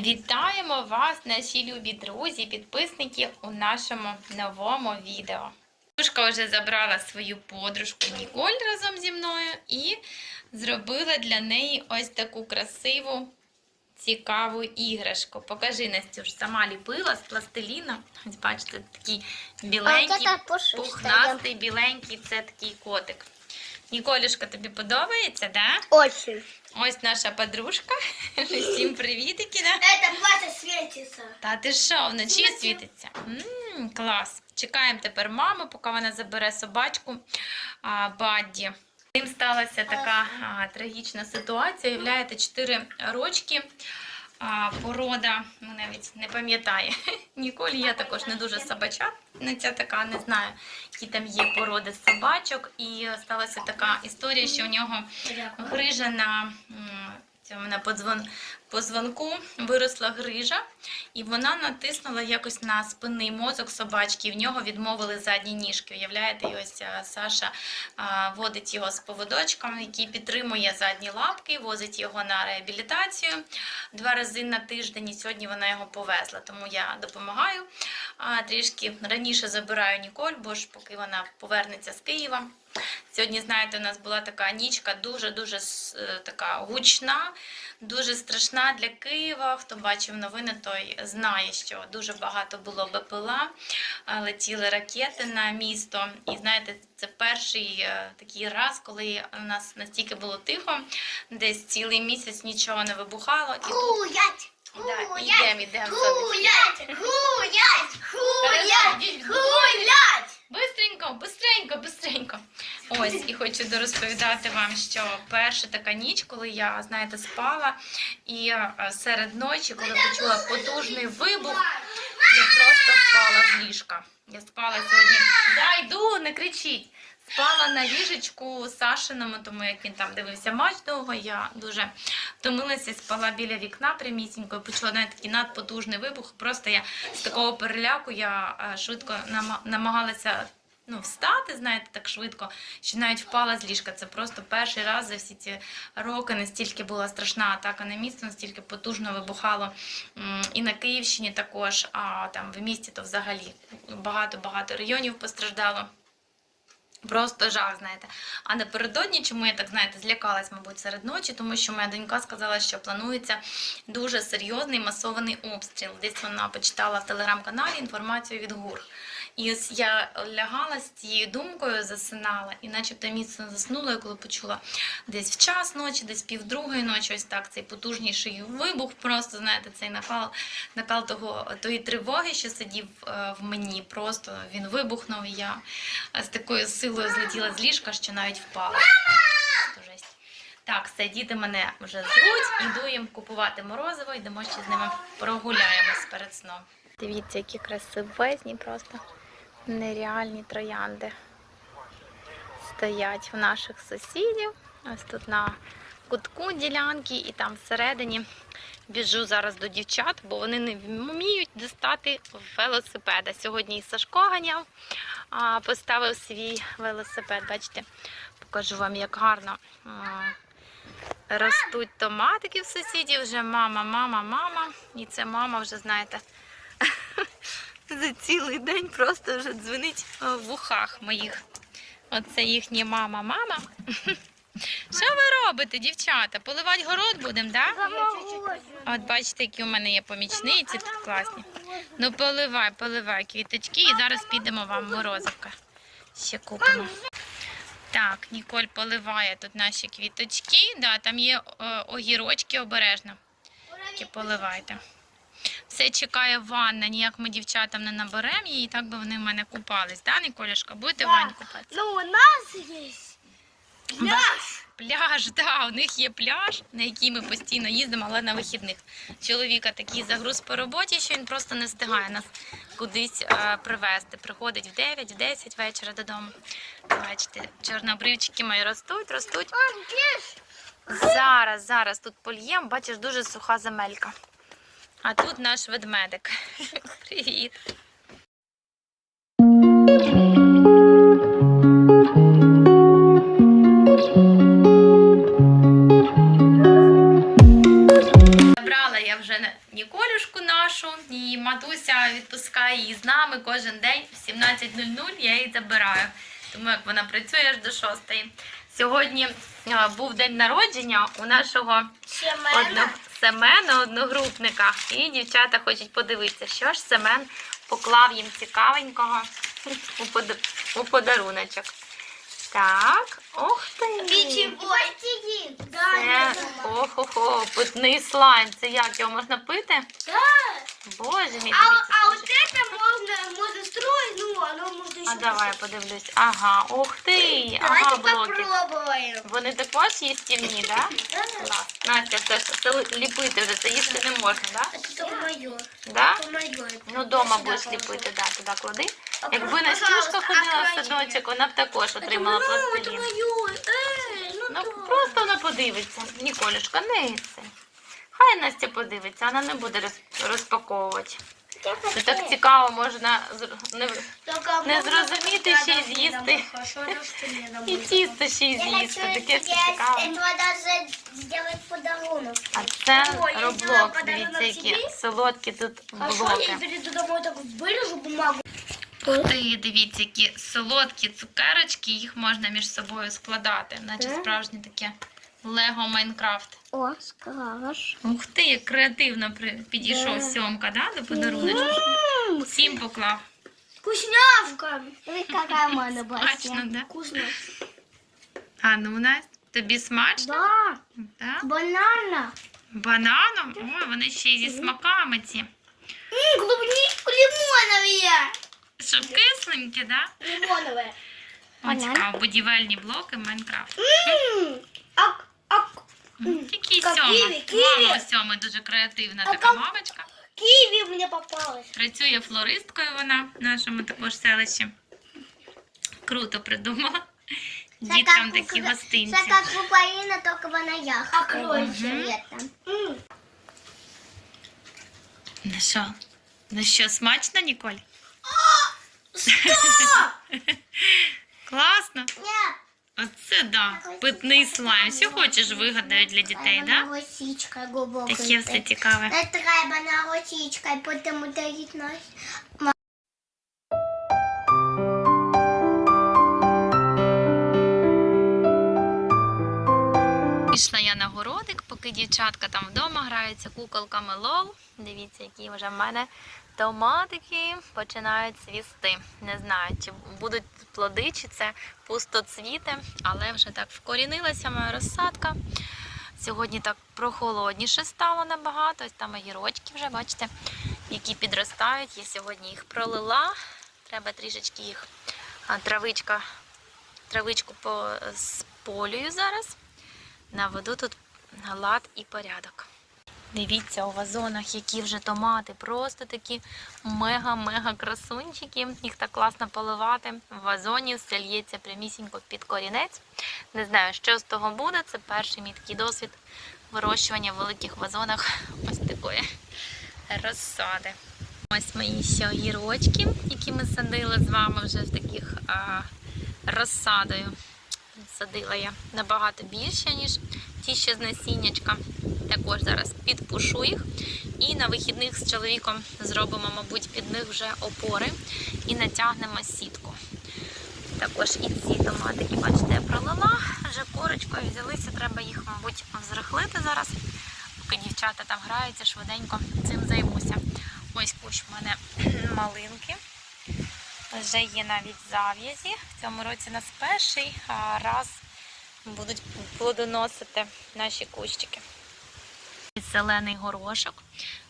Вітаємо вас, наші любі друзі, підписники у нашому новому відео. Душка вже забрала свою подружку Ніколь разом зі мною і зробила для неї ось таку красиву, цікаву іграшку. Покажи, Настюш, сама ліпила з пластиліна. Ось бачите, такий біленький, пухнастий, біленький, це такий котик. Ніколюшка, тобі подобається, да? Очень. Ось наша подружка. Всім привітики, да? Это платье светится. Та ти що, вночі світиться? Мм, клас. Чекаємо тепер маму, поки вона забере собачку а, Бадді. Тим сталася така а, трагічна ситуація. Уявляєте, 4 рочки. А, порода, ну навіть не пам'ятає. Ніколі я також не дуже собача. Ну, ця така, не знаю, які там є породи собачок. І сталася така історія, що у нього грижа на м, цьому на подзвон, позвонку виросла грижа, і вона натиснула якось на спинний мозок собачки. і В нього відмовили задні ніжки. Уявляєте, і ось Саша водить його з поводочком, який підтримує задні лапки, возить його на реабілітацію два рази на тиждень. І сьогодні вона його повезла. Тому я допомагаю. Трішки раніше забираю Ніколь, бо ж поки вона повернеться з Києва. Сьогодні, знаєте, у нас була така нічка дуже-дуже е, така гучна, дуже страшна для Києва. Хто бачив новини, той знає, що дуже багато було БПЛА, летіли ракети на місто. І знаєте, це перший е, такий раз, коли у нас настільки було тихо, десь цілий місяць нічого не вибухало. І тут да, Гулять. Гулять. Гулять. Гулять. Гулять. Бистренько, бистренько, бистренько. Ось, і хочу дорозповідати вам, що перша така ніч, коли я, знаєте, спала, і е, серед ночі, коли почула потужний вибух, я просто впала з ліжка. Я спала сьогодні. Да, йду, не кричіть. Спала на ліжечку Сашиному, тому як він там дивився матч довго, я дуже втомилася, спала біля вікна прямісінько, почула навіть такий надпотужний вибух. Просто я з такого переляку я е, швидко нама- намагалася ну, встати, знаєте, так швидко, що навіть впала з ліжка. Це просто перший раз за всі ці роки настільки була страшна атака на місто, настільки потужно вибухало і на Київщині також, а там в місті то взагалі багато-багато районів постраждало. Просто жах, знаєте. А напередодні, чому я так знаєте, злякалась, мабуть, серед ночі, тому що моя донька сказала, що планується дуже серйозний масований обстріл. Десь вона почитала в телеграм-каналі інформацію від ГУР. І ось я лягала з цією думкою, засинала, і начебто міцно заснула, і коли почула десь в час ночі, десь півдругої ночі, ось так цей потужніший вибух, просто знаєте, цей накал, накал того, тої тривоги, що сидів е, в мені. Просто він вибухнув, і я з такою силою злетіла з ліжка, що навіть впала. Так, все, діти мене вже звуть, іду їм купувати морозиво, йдемо ще з ними прогуляємось перед сном. Дивіться, які красивезні, просто нереальні троянди стоять в наших сусідів. Ось тут на кутку ділянки, і там всередині біжу зараз до дівчат, бо вони не вміють дістати велосипеда. Сьогодні і Сашко ганяв, поставив свій велосипед. Бачите, покажу вам, як гарно ростуть томатики в сусідів. Вже мама, мама, мама. І це мама вже, знаєте, за цілий день просто вже дзвонить в ухах моїх. Оце їхня мама, мама. Що ви робите, дівчата? Поливати город будемо, так? Да? От бачите, які у мене є помічниці, тут класні. Ну поливай, поливай квіточки і зараз підемо вам морозивка. Ще купимо. Так, Ніколь поливає тут наші квіточки. Да, там є е, огірочки обережно. Тільки поливайте. Все чекає ванна, ніяк ми дівчатам не наберемо її, так би вони в мене купались. Да, Ніколюшка? Будете в ванні купатися? Ну, у нас есть пляж. Пляж, да, у них є пляж, на який ми постійно їздимо, але на вихідних. Чоловіка такий загруз по роботі, що він просто не встигає нас кудись е, привезти. Приходить в 9, в 10 вечора додому. Бачите, чорнобривчики мої ростуть, ростуть. Зараз, зараз тут польєм, бачиш, дуже суха земелька. А тут наш ведмедик. Привіт. Забрала я вже Ніколюшку нашу, і матуся відпускає її з нами кожен день в 17.00 я її забираю. Тому як вона працює аж до 6. Сьогодні був день народження у нашого одно... Семена, одногрупника. І дівчата хочуть подивитися, що ж Семен поклав їм цікавенького у, под... у подаруночок. Так, ох ти. Це, охо-хо, питний слайм. Це як його можна пити? Да. Боже мій, А, а скажи. это можно, можно строить, ну, оно можно еще... А давай я подивлюсь. Ага, ух ти, Давайте ага, блоки. попробуем. Вони також їстівні, так? Да? Да. Клас. Настя, це, ж- це ліпити вже, це їсти не можна, так? Да? Это только мое. Да? Это мое. Ну, дома Сюда будеш положу. ліпити, да, туди клади. А, Якби пожалуйста, Настюшка ходила в откройте. садочок, вона б також Это отримала мое, это пластилін. мое. Эй, ну, Ну, да. просто вона подивиться. Ніколюшка, не це. Хай Настя подивиться, вона не буде роз- розпаковувати. Це так цікаво, можна не, не зрозуміти, ще й з'їсти. і тісто ще й з'їсти. Таке все цікаво. подарунок. А це роблок. Дивіться, які солодкі тут блоки. бумагу. Ти дивіться, які солодкі цукерочки, їх можна між собою складати, наче Так. справжнє таке Лего Майнкрафт. О, скажешь. Ух ти, як креативно підійшов Да. сьомка, да, до подаруночку. Всім поклав. Вкусняшка. Смотри, какая мана Смачно, да? Вкусно. А ну Настя, тобі смачно? Да, Так? банана. Бананом? Ой, вони ще й зі смаками ці. М, клубничку лимоновые. Щоб кисленькі, да? О, Банан. цікаво, будівельні блоки Майнкрафт. М, Ак, М, Який Как сьома? ківі, ківі. Мама сьома дуже креативна А така мамочка. Киви мне попалось. Працює флористкою вона в нашому також селищі. Круто придумала. Діткам такі гостинці. как пупарина, только в наях. А Мгм. Летом. Ну що? Ну що, смачно, Ніколь? Класно? Нет. Оце да. Питний слайм. Все хочеш вигадають для дітей, Треба да? росічкою глибоко. Таке все цікаве. Не треба на росічкою, тому дають нос. Пішла я на городик, поки дівчатка там вдома граються куколками лол. Дивіться, які вже в мене томатики починають цвісти. Не знаю, чи будуть плоди, чи це пустоцвіти, але вже так вкорінилася моя розсадка. Сьогодні так прохолодніше стало набагато. Ось там огірочки вже, бачите, які підростають. Я сьогодні їх пролила. Треба трішечки їх травичка, травичку посполюю зараз наведу тут лад і порядок. Дивіться, у вазонах, які вже томати, просто такі мега-мега красунчики. Їх так класно поливати. В вазоні все лється прямісінько під корінець. Не знаю, що з того буде. Це перший мій такий досвід вирощування в великих вазонах ось такої розсади. Ось мої ще огірочки, які ми садили з вами вже в таких а, розсадою. Садила я набагато більше, ніж ті, що з насіннячка. Також зараз підпушу їх. І на вихідних з чоловіком зробимо, мабуть, під них вже опори і натягнемо сітку. Також і ці томатики, бачите, я пролила, вже корочкою взялися, треба їх, мабуть, взрихлити зараз. Поки дівчата там граються, швиденько цим займуся. Ось кущ в мене малинки. Вже є навіть зав'язі. В цьому році нас перший раз будуть плодоносити наші кущики. Зелений горошок.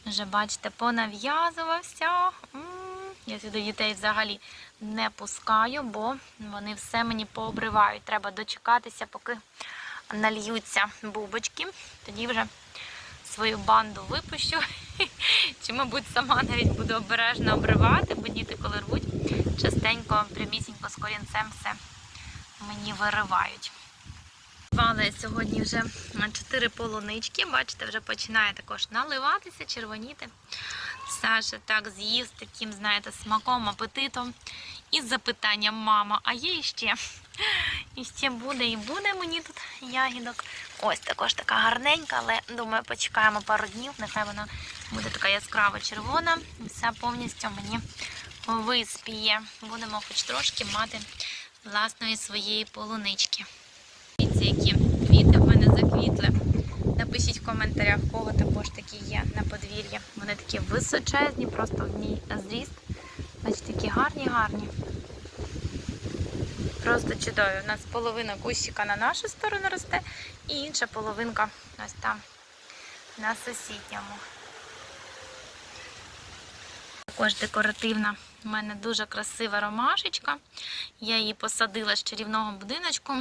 Вже бачите, понав'язувався. Я сюди дітей взагалі не пускаю, бо вони все мені пообривають. Треба дочекатися, поки нальються бубочки. Тоді вже свою банду випущу. Чи, мабуть, сама навіть буду обережно обривати, бо діти, коли рвуть, частенько, прямісінько з корінцем все мені виривають. Звала я сьогодні вже 4 полунички. Бачите, вже починає також наливатися, червоніти. Саша так з'їв з таким, знаєте, смаком, апетитом. І запитанням, мама, а є іще? І ще буде, і буде мені тут ягідок Ось також така гарненька, але думаю, почекаємо пару днів. Нехай вона буде така яскраво червона. Вся повністю мені виспіє. Будемо хоч трошки мати власної своєї полунички. Дивіться, які квіти в мене заквітли. Напишіть в коментарях, кого також такі є на подвір'ї. Вони такі височезні, просто в мій зріст. Бачите, такі гарні, гарні. Просто чудові. У нас половина кущика на нашу сторону росте, і інша половинка ось там на сусідньому. Також декоративна. У мене дуже красива ромашечка. Я її посадила з чарівного будиночку.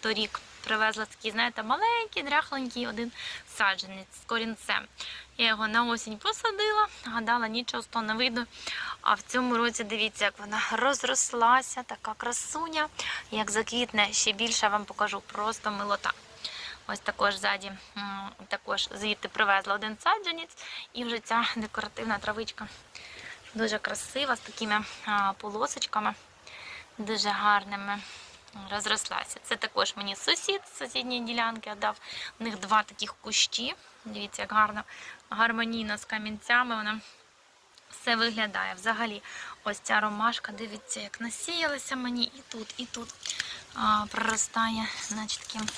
Торік привезла такий, знаєте, маленький, дряхленький один саджанець з корінцем. Я його на осінь посадила, гадала, нічого з того не вийду. А в цьому році дивіться, як вона розрослася, така красуня. Як заквітне ще більше, вам покажу просто милота. Ось також ззаді, також звідти привезла один саджанець, і вже ця декоративна травичка дуже красива, з такими полосочками, дуже гарними. Розрослася. Це також мені сусід з сусідньої ділянки дав. У них два таких кущі. Дивіться, як гарно, гармонійно з камінцями вона все виглядає. Взагалі, ось ця ромашка, дивіться, як насіялася мені і тут, і тут а, проростає, наче таким,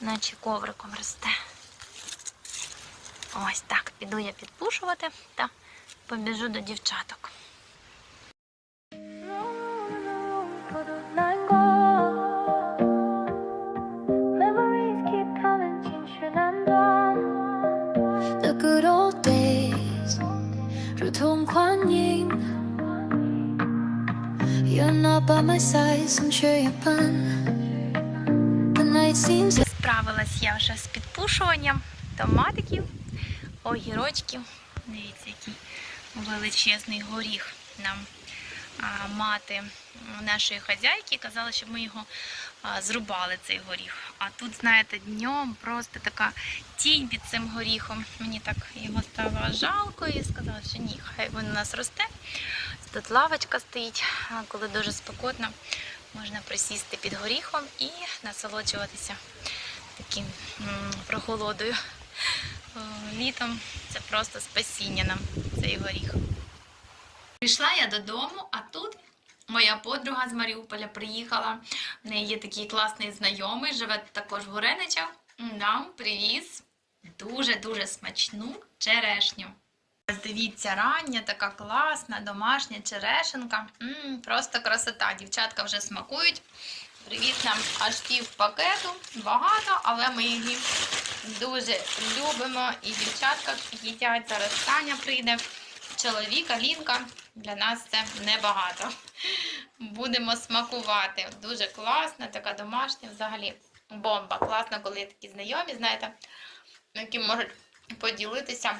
наче ковриком росте. Ось так, піду я підпушувати та побіжу до дівчаток. The good old days 如同幻影。You're not by my side, some sure you're fun. The night seems. Справилась я вже з підпушуванням томатиків, огірочків. Величезний горіх нам мати нашої хазяйки. Казала, щоб ми його зрубали, цей горіх. А тут, знаєте, днем просто така тінь під цим горіхом. Мені так його стало жалко і сказала, що ні, хай він у нас росте. Тут лавочка стоїть, коли дуже спекотно. Можна присісти під горіхом і насолоджуватися таким прохолодою. О, Літом це просто спасіння нам цей горіх. Прийшла я додому, а тут моя подруга з Маріуполя приїхала. В неї є такий класний знайомий, живе також в Гореничах. Нам привіз дуже-дуже смачну черешню. Дивіться, рання, така класна, домашня черешенка. М, просто красота. Дівчатка вже смакують. Привіт нам аж пів пакету. Багато, але ми її дуже любимо. І дівчатка їдять. Зараз Таня прийде. Чоловіка, Лінка. Для нас це небагато. Будемо смакувати. Дуже класна, така домашня взагалі. Бомба. Класно, коли є такі знайомі, знаєте, які можуть поділитися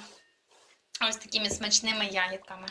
ось такими смачними ягідками.